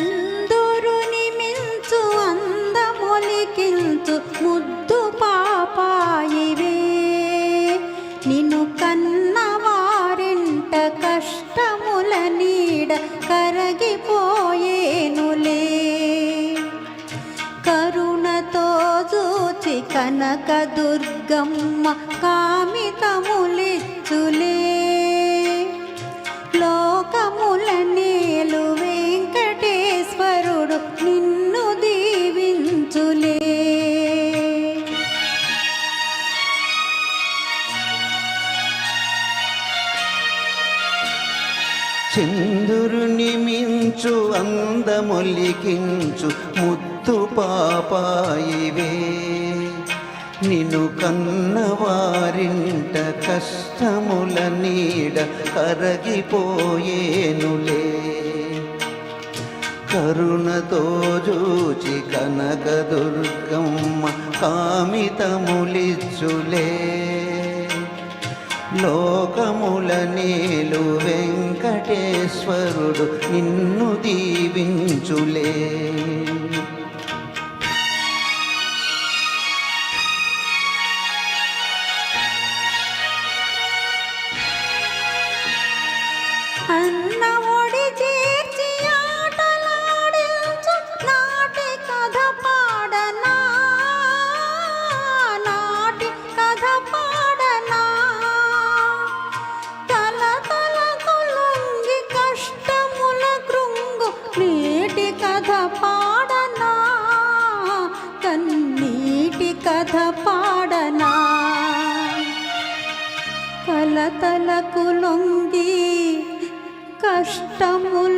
చందురుని మించు అందములికించు ముద్దు పాపాయివే. నిన్ను కన్నవారింట కష్టముల నీడ కరగిపోయేనులే. కరుణతో చూచి కనక దుర్గమ్మ కామితములిచ్చులే. చంద్రుని మించు అందమొలికించు ముత్తు పాపాయివే. నిన్ను కన్నవారింట కష్టముల నీడ కరగిపోయేనులే కరుణతో జూచి కనక దుర్గమ్మ కామితములిచ్చులే. లోకముల నీలువే వెంకటేశ్వరుడు నిన్ను దీవించులే. కథ పాడనా? కలతలకు లొంగి కష్టము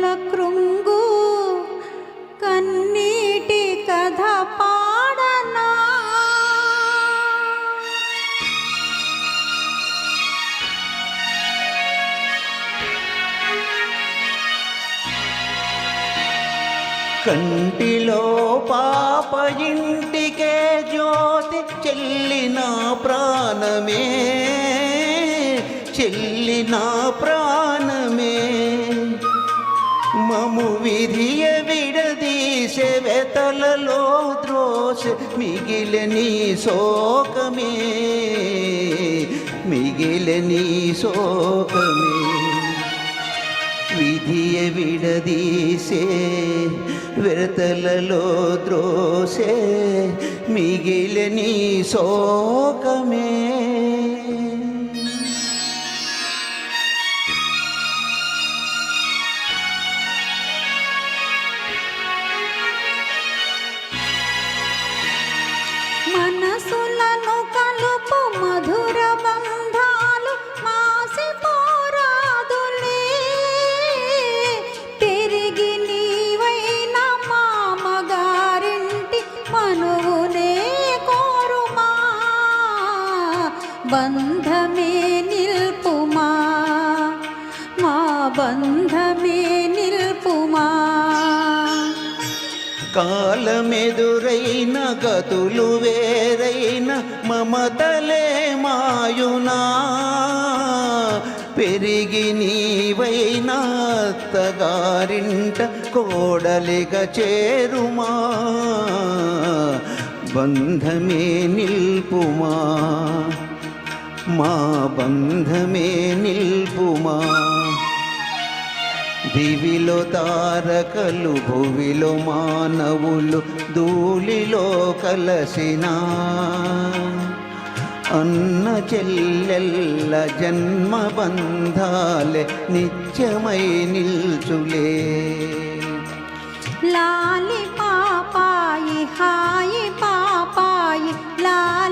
కంటిలో పాప ఇంటికే జ్యోతి చెల్లిన ప్రాణమే చెల్లిన ప్రాణమే. మము విధియ విడదీసే వెతలలో ద్రోస మిగిలని శోకమే మిగిలని శోకమే. విధియ విడదీసే విడతలలో ద్రోసే మిగిలని శోకమే. మనసులను బంధమే నిల్పుమా? మా బంధమే నిల్పుమా? కాలమెదురైన గతులు వేరైన మమతలే మాయునా? పెరిగి నీవైన అత్తగారింట కోడలిగా చేరుమా? బంధమే నిల్పుమా? మా బంధమే నిల్పుమా? దివిలో తారకలు భువిలో మానవులు ధూళిలో కలసినా? అన్న చెల్లెల్ల జన్మ బంధాలే నిత్యమై నిల్చులే. లాలి పాపాయి హాయి పాపాయి లా